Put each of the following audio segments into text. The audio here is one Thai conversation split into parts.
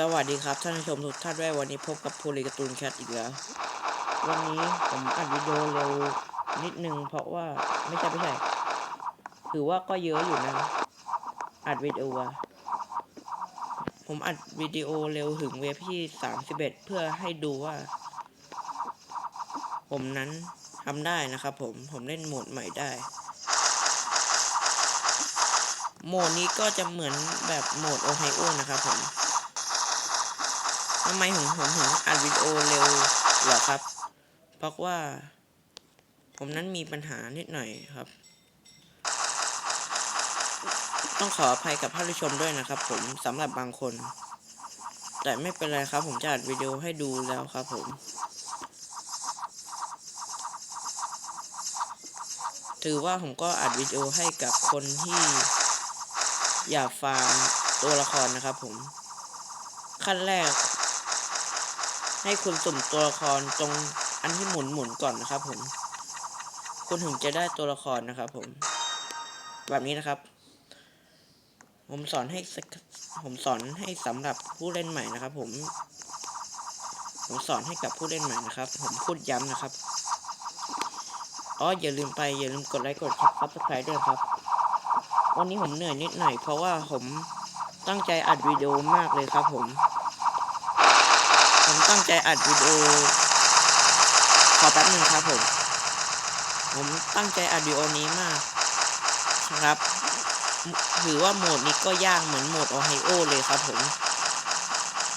สวัสดีครับท่านผู้ชมทุกท่านด้วยวันนี้พบกับพูลีการ์ตูนแคทอีกแล้ว วันนี้ผมอัดวิดีโอเร็วนิดนึงเพราะว่าไม่ใช่ไม่ใช่ถือว่าก็เยอะอยู่นะ อัดวิดีโอผมอัดวิดีโอเร็วถึงเว็บที่สามสิบเอ็ดเพื่อให้ดูว่า ผมนั้นทำได้นะครับผมผมเล่นโหมดใหม่ได้ โหมดนี้ก็จะเหมือนแบบโหมดโอไฮโอนะครับผม ทำไมผมผมถึงอัดวิดีโอเร็วเหรอครับ เพราะว่า ผมนั้นมีปัญหานิดหน่อยครับ ต้องขออภัยกับท่านผู้ชมด้วยนะครับ ผมสำหรับบางคน แต่ไม่เป็นไรครับ ผมจะอัดวิดีโอให้ดูแล้วครับผม ถือว่าผมก็อัดวิดีโอให้กับคนที่อยากฟาร์มตัวละครนะครับผม ขั้นแรก ให้คุณสุ่มตัวละครตรงอันที่หมุนหมุนๆก่อนนะครับ ผม คุณถึงจะได้ตัวละครนะครับ ผม แบบนี้นะครับ ผมสอนให้ผมสอนให้สำหรับผู้เล่นใหม่นะครับ ผม ผมสอนให้กับผู้เล่นใหม่นะครับ ผมพูดย้ำนะครับอ๋ออย่าลืมไปอย่าลืมกดไลค์กดซับสไครต์ด้วยครับ วันนี้ผมเหนื่อยนิดหน่อยเพราะว่าผมตั้งใจอัดวิดีโอมากเลยครับผม ผมตั้งใจอัดวิดีโอขอแป๊บหนึ่งครับผม ผมตั้งใจอัดวิดีโอนี้มากครับถือว่าโหมดนี้ก็ยากเหมือนโหมดโอไฮโอเลยครับผม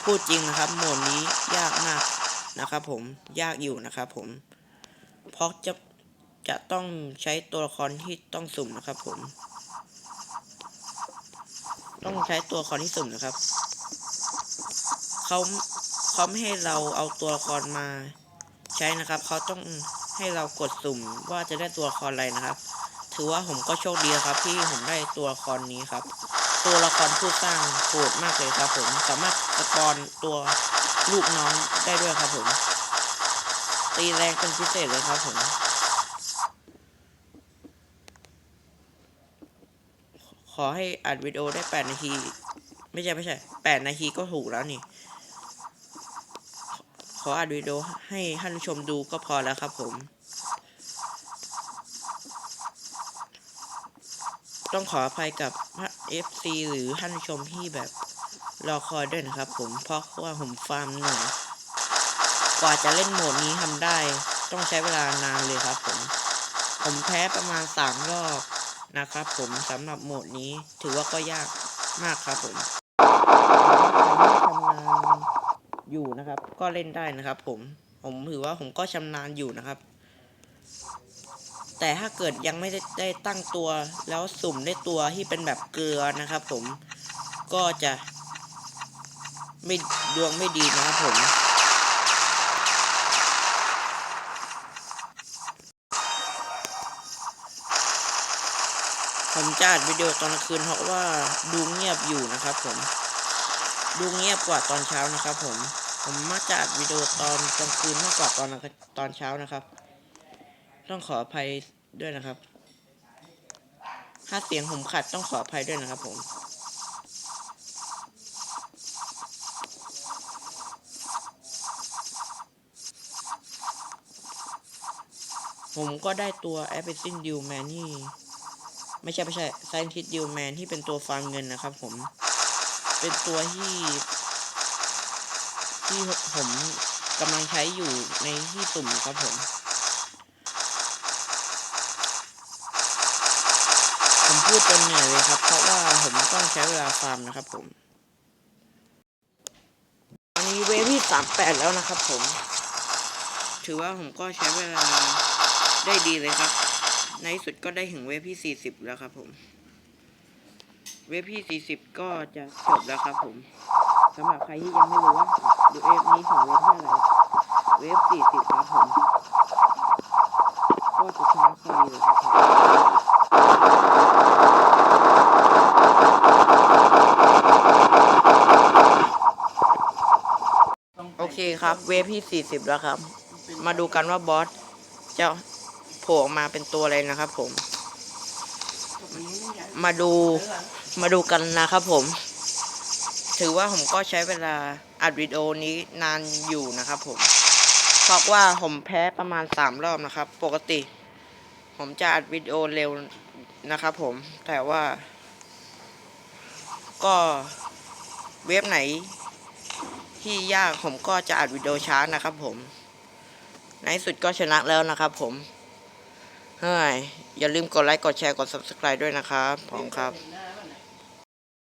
พูดจริงนะครับ โหมดนี้ยากมากนะครับผมยากอยู่นะครับผม เพราะจะจะต้องใช้ตัวละครที่ต้องสุ่มนะครับผม ต้องใช้ตัวละครที่สุ่มนะครับเขา เขาไม่ให้เราเอาตัวละครมา ใช้นะครับ เขาต้องให้เรากดสุ่มว่าจะได้ตัวละครอะไรนะครับ ถือว่าผมก็โชคดีครับ ที่ผมได้ตัวละครนี้ครับ ตัวละครผู้สร้างโหดมากเลยครับ ผมสามารถสปอนตัวลูกน้องได้ด้วยครับผม ตีแรงเป็นพิเศษเลยครับผมขอให้อัดวิดีโอได้แปดนาที ไม่ใช่ไม่ใช่แปดนาทีก็ถูกแล้วนี่ ออัดวิดีโอให้ท่านผู้ชมดูก็พอแล้วครับผม ต้องขออภัยกับ FC หรือท่านผู้ชมที่แบบรอคอยด้วยนะครับผมเพราะว่าผมฟาร์มหน่อยกว่าจะเล่นโหมดนี้ทำได้ ต้องใช้เวลานานเลยครับผม ผมแพ้ประมาณสามรอบนะครับผมสำหรับโหมดนี้ถือว่าก็ยากมากครับผมทำงาน อยู่นะครับ ก็เล่นได้นะครับผมผมถือว่าผมก็ชำนาญอยู่นะครับ แต่ถ้าเกิดยังไม่ได้ได้ตั้งตัวแล้วสุ่มได้ตัวที่เป็นแบบเกลือนะครับ ผมก็จะไม่ดวงไม่ดีนะครับผมผมจะอัดวิดีโอตอนกลางคืนเพราะว่าดูเงียบอยู่นะครับผม ดูเงียบกว่าตอนเช้านะครับ ผม ผมมักจะอัดวิดีโอตอนกลางคืนมากกว่าตอนตอนเช้านะครับ ต้องขออภัยด้วยนะครับ ถ้าเสียงผมขัดต้องขออภัยด้วยนะครับ ผมผมก็ได้ตัวแอปเปิลซินดิวแมนที่ ไม่ใช่ ไม่ใช่ไซน์ทิดดิวแมนที่เป็นตัวฟาร์มเงินนะครับผม เป็นตัวที่ ที่ผมกำลังใช้อยู่ในที่สุ่มครับผมผมพูดจนเหนื่อยเลยครับ เพราะว่าผมต้องใช้เวลาฟาร์มนะครับผมตอนนี้เวฟที่สามแปดแล้วนะครับผม ถือว่าผมก็ใช้เวลาได้ดีเลยครับ ในสุดก็ได้ถึงเวฟที่สี่สิบแล้วครับผม เวฟที่สี่สิบก็จะจบแล้วครับผมสำหรับใครที่ยังไม่รู้ว่าดูเวฟนี้ถึงเวฟที่อะไร เวฟสี่สิบครับผมก็จะชนะพอดีเลยครับโอเคครับ เวฟที่สี่สิบแล้วครับ มาดูกันว่าบอสจะโผล่ออกมาเป็นตัวอะไรนะครับผม มาดู มาดูกันนะครับผม ถือว่าผมก็ใช้เวลาอัดวิดีโอนี้นานอยู่นะครับผมเพราะว่าผมแพ้ประมาณสามรอบนะครับ ปกติ ผมจะอัดวิดีโอเร็วนะครับผม แต่ว่า ก็เว็บไหน ที่ยากผมก็จะอัดวิดีโอช้านะครับผม ในสุดก็ชนะแล้วนะครับผมเฮ้ยอย่าลืมกดไลค์ กดแชร์ กด subscribe ด้วยนะครับผมครับ